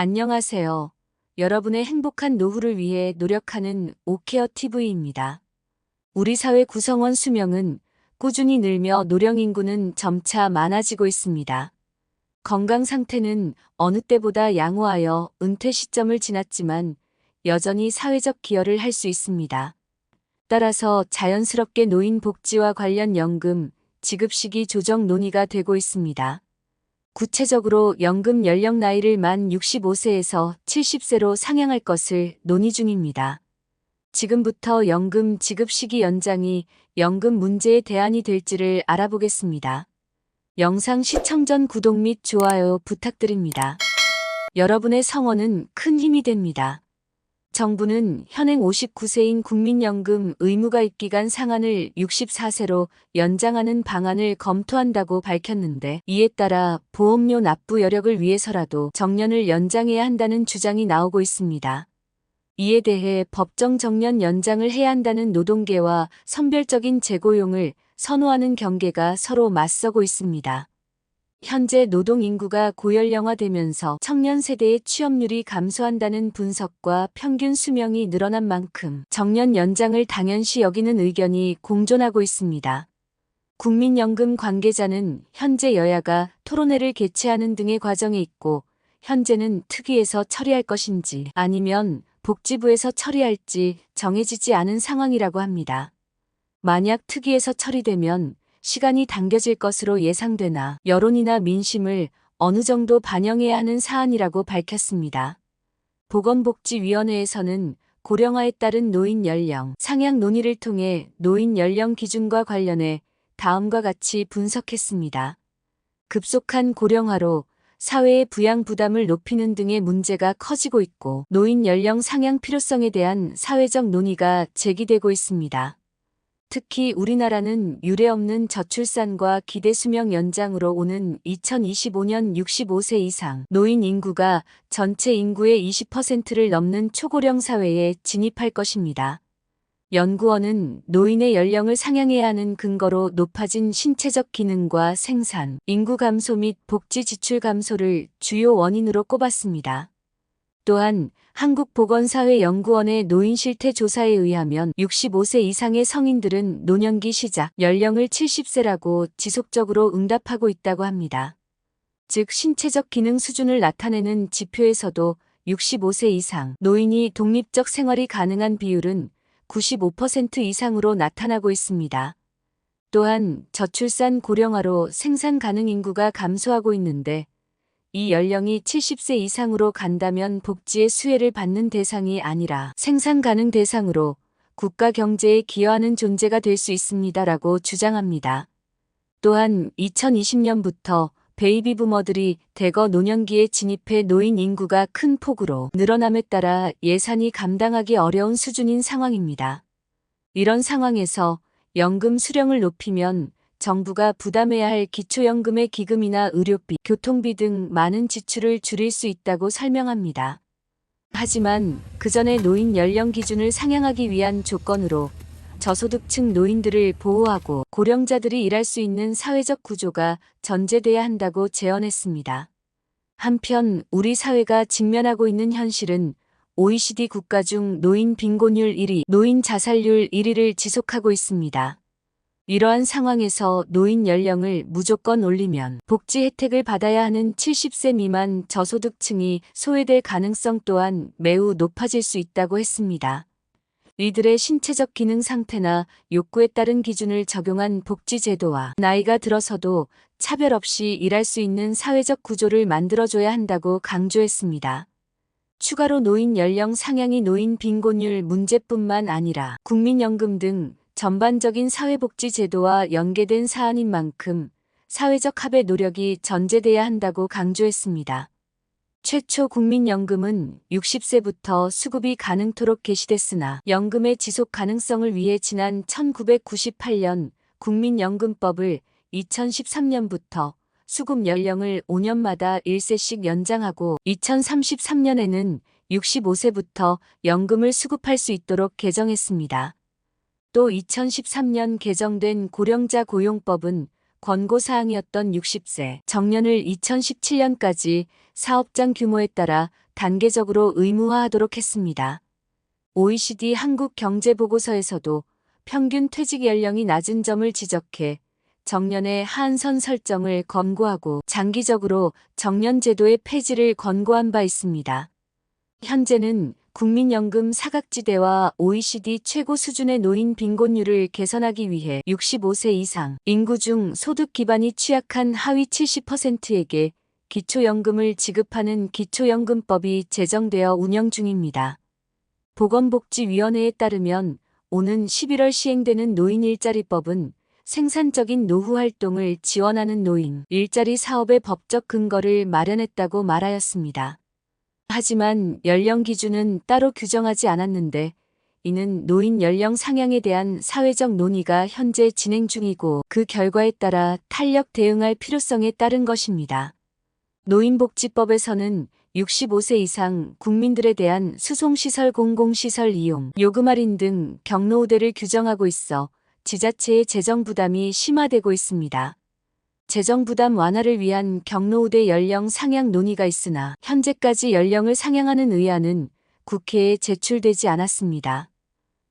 안녕하세요. 여러분의 행복한 노후를 위해 노력하는 오케어 TV입니다. 우리 사회 구성원 수명은 꾸준히 늘며 노령 인구는 점차 많아지고 있습니다. 건강 상태는 어느 때보다 양호하여 은퇴 시점을 지났지만 여전히 사회적 기여를 할 수 있습니다. 따라서 자연스럽게 노인 복지와 관련 연금, 지급 시기 조정 논의가 되고 있습니다. 구체적으로 연금 연령 나이를 만 65세에서 70세로 상향할 것을 논의 중입니다. 지금부터 연금 지급 시기 연장이 연금 문제의 대안이 될지를 알아보겠습니다. 영상 시청 전 구독 및 좋아요 부탁드립니다. 여러분의 성원은 큰 힘이 됩니다. 정부는 현행 59세인 국민연금 의무가 입 기간 상한을 64세로 연장하는 방안을 검토한다고 밝혔는데 이에 따라 보험료 납부 여력을 위해서라도 정년을 연장해야 한다는 주장이 나오고 있습니다. 이에 대해 법정 정년 연장을 해야 한다는 노동계와 선별적인 재고용을 선호하는 경계가 서로 맞서고 있습니다. 현재 노동 인구가 고연령화되면서 청년 세대의 취업률이 감소한다는 분석과 평균 수명이 늘어난 만큼 정년 연장을 당연시 여기는 의견이 공존하고 있습니다. 국민연금 관계자는 현재 여야가 토론회를 개최하는 등의 과정에 있고 현재는 특위에서 처리할 것인지 아니면 복지부에서 처리할지 정해지지 않은 상황이라고 합니다. 만약 특위에서 처리되면 시간이 당겨질 것으로 예상되나 여론이나 민심을 어느 정도 반영해야 하는 사안이라고 밝혔습니다. 보건복지위원회에서는 고령화에 따른 노인 연령 상향 논의를 통해 노인 연령 기준과 관련해 다음과 같이 분석했습니다. 급속한 고령화로 사회의 부양 부담을 높이는 등의 문제가 커지고 있고 노인 연령 상향 필요성에 대한 사회적 논의가 제기되고 있습니다. 특히 우리나라는 유례없는 저출산과 기대 수명 연장으로 오는 2025년 65세 이상 노인 인구가 전체 인구의 20%를 넘는 초고령 사회에 진입할 것입니다. 연구원은 노인의 연령을 상향해야 하는 근거로 높아진 신체적 기능과 생산, 인구 감소 및 복지 지출 감소를 주요 원인으로 꼽았습니다. 또한 한국보건사회연구원의 노인 실태 조사에 의하면 65세 이상의 성인들은 노년기 시작 연령을 70세라고 지속적으로 응답하고 있다고 합니다. 즉 신체적 기능 수준을 나타내는 지표에서도 65세 이상 노인이 독립적 생활이 가능한 비율은 95% 이상으로 나타나고 있습니다. 또한 저출산 고령화로 생산 가능 인구가 감소하고 있는데 이 연령이 70세 이상으로 간다면 복지의 수혜를 받는 대상이 아니라 생산 가능 대상으로 국가 경제에 기여하는 존재가 될 수 있습니다라고 주장합니다. 또한 2020년부터 베이비 부머들이 대거 노년기에 진입해 노인 인구가 큰 폭으로 늘어남에 따라 예산이 감당하기 어려운 수준인 상황입니다. 이런 상황에서 연금 수령을 높이면 정부가 부담해야 할 기초연금의 기금이나 의료비, 교통비 등 많은 지출을 줄일 수 있다고 설명합니다. 하지만 그 전에 노인 연령 기준을 상향하기 위한 조건으로 저소득층 노인들을 보호하고 고령자들이 일할 수 있는 사회적 구조가 전제돼야 한다고 제언했습니다. 한편 우리 사회가 직면하고 있는 현실은 OECD 국가 중 노인 빈곤율 1위, 노인 자살률 1위를 지속하고 있습니다. 이러한 상황에서 노인 연령을 무조건 올리면 복지 혜택을 받아야 하는 70세 미만 저소득층이 소외될 가능성 또한 매우 높아질 수 있다고 했습니다. 이들의 신체적 기능 상태나 욕구에 따른 기준을 적용한 복지 제도와 나이가 들어서도 차별 없이 일할 수 있는 사회적 구조를 만들어줘야 한다고 강조했습니다. 추가로 노인 연령 상향이 노인 빈곤율 문제뿐만 아니라 국민연금 등 전반적인 사회복지 제도와 연계된 사안인 만큼 사회적 합의 노력이 전제돼야 한다고 강조했습니다. 최초 국민연금은 60세부터 수급이 가능토록 개시됐으나 연금의 지속 가능성을 위해 지난 1998년 국민연금법을 2013년부터 수급 연령을 5년마다 1세씩 연장하고 2033년에는 65세부터 연금을 수급할 수 있도록 개정했습니다. 또 2013년 개정된 고령자 고용법은 권고사항이었던 60세 정년을 2017년까지 사업장 규모에 따라 단계적으로 의무화하도록 했습니다. OECD 한국경제보고서에서도 평균 퇴직 연령이 낮은 점을 지적해 정년의 하한선 설정을 권고하고 장기적으로 정년제도의 폐지를 권고한 바 있습니다. 현재는 국민연금 사각지대와 OECD 최고 수준의 노인 빈곤율을 개선하기 위해 65세 이상 인구 중 소득 기반이 취약한 하위 70%에게 기초연금을 지급하는 기초연금법이 제정되어 운영 중입니다. 보건복지위원회에 따르면 오는 11월 시행되는 노인 일자리법은 생산적인 노후 활동을 지원하는 노인 일자리 사업의 법적 근거를 마련했다고 말하였습니다. 하지만 연령 기준은 따로 규정하지 않았는데 이는 노인 연령 상향에 대한 사회적 논의가 현재 진행 중이고 그 결과에 따라 탄력 대응할 필요성에 따른 것입니다. 노인복지법에서는 65세 이상 국민들에 대한 수송시설 공공시설 이용, 요금 할인 등 경로 우대를 규정하고 있어 지자체의 재정 부담이 심화되고 있습니다. 재정 부담 완화를 위한 경로 우대 연령 상향 논의가 있으나 현재까지 연령을 상향하는 의안은 국회에 제출되지 않았습니다.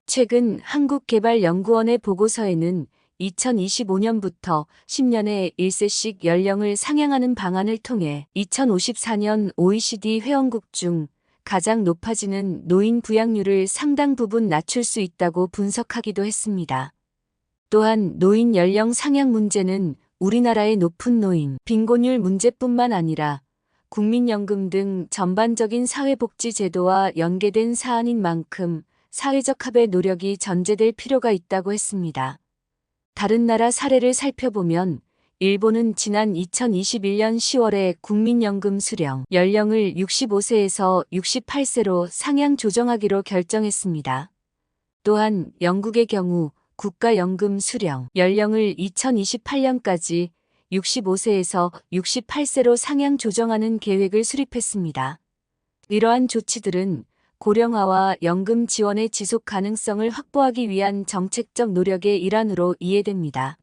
최근 한국개발연구원의 보고서에는 2025년부터 10년에 1세씩 연령을 상향하는 방안을 통해 2054년 OECD 회원국 중 가장 높아지는 노인 부양률을 상당 부분 낮출 수 있다고 분석하기도 했습니다. 또한 노인 연령 상향 문제는 우리나라의 높은 노인 빈곤율 문제뿐만 아니라 국민연금 등 전반적인 사회복지 제도와 연계된 사안인 만큼 사회적 합의 노력이 전제될 필요가 있다고 했습니다. 다른 나라 사례를 살펴보면 일본은 지난 2021년 10월에 국민연금 수령 연령을 65세에서 68세로 상향 조정하기로 결정했습니다. 또한 영국의 경우 국가연금 수령 연령을 2028년까지 65세에서 68세로 상향 조정하는 계획을 수립했습니다. 이러한 조치들은 고령화와 연금 지원의 지속 가능성을 확보하기 위한 정책적 노력의 일환으로 이해됩니다.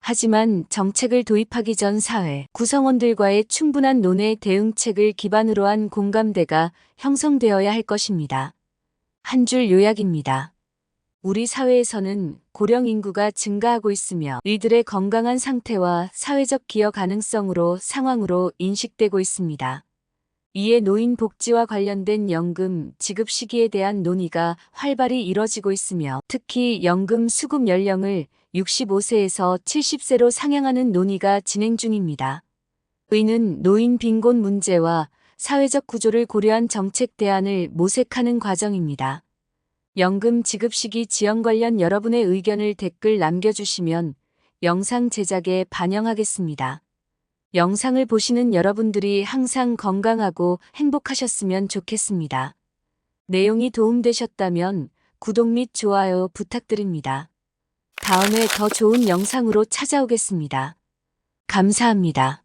하지만 정책을 도입하기 전 사회 구성원들과의 충분한 논의 대응책을 기반으로 한 공감대가 형성되어야 할 것입니다. 한 줄 요약입니다. 우리 사회에서는 고령 인구가 증가하고 있으며 이들의 건강한 상태와 사회적 기여 가능성으로 상황으로 인식되고 있습니다. 이에 노인 복지와 관련된 연금 지급 시기에 대한 논의가 활발히 이뤄지고 있으며 특히 연금 수급 연령을 65세에서 70세로 상향하는 논의가 진행 중입니다. 의는 노인 빈곤 문제와 사회적 구조를 고려한 정책 대안을 모색하는 과정입니다. 연금 지급 시기 지연 관련 여러분의 의견을 댓글 남겨주시면 영상 제작에 반영하겠습니다. 영상을 보시는 여러분들이 항상 건강하고 행복하셨으면 좋겠습니다. 내용이 도움되셨다면 구독 및 좋아요 부탁드립니다. 다음에 더 좋은 영상으로 찾아오겠습니다. 감사합니다.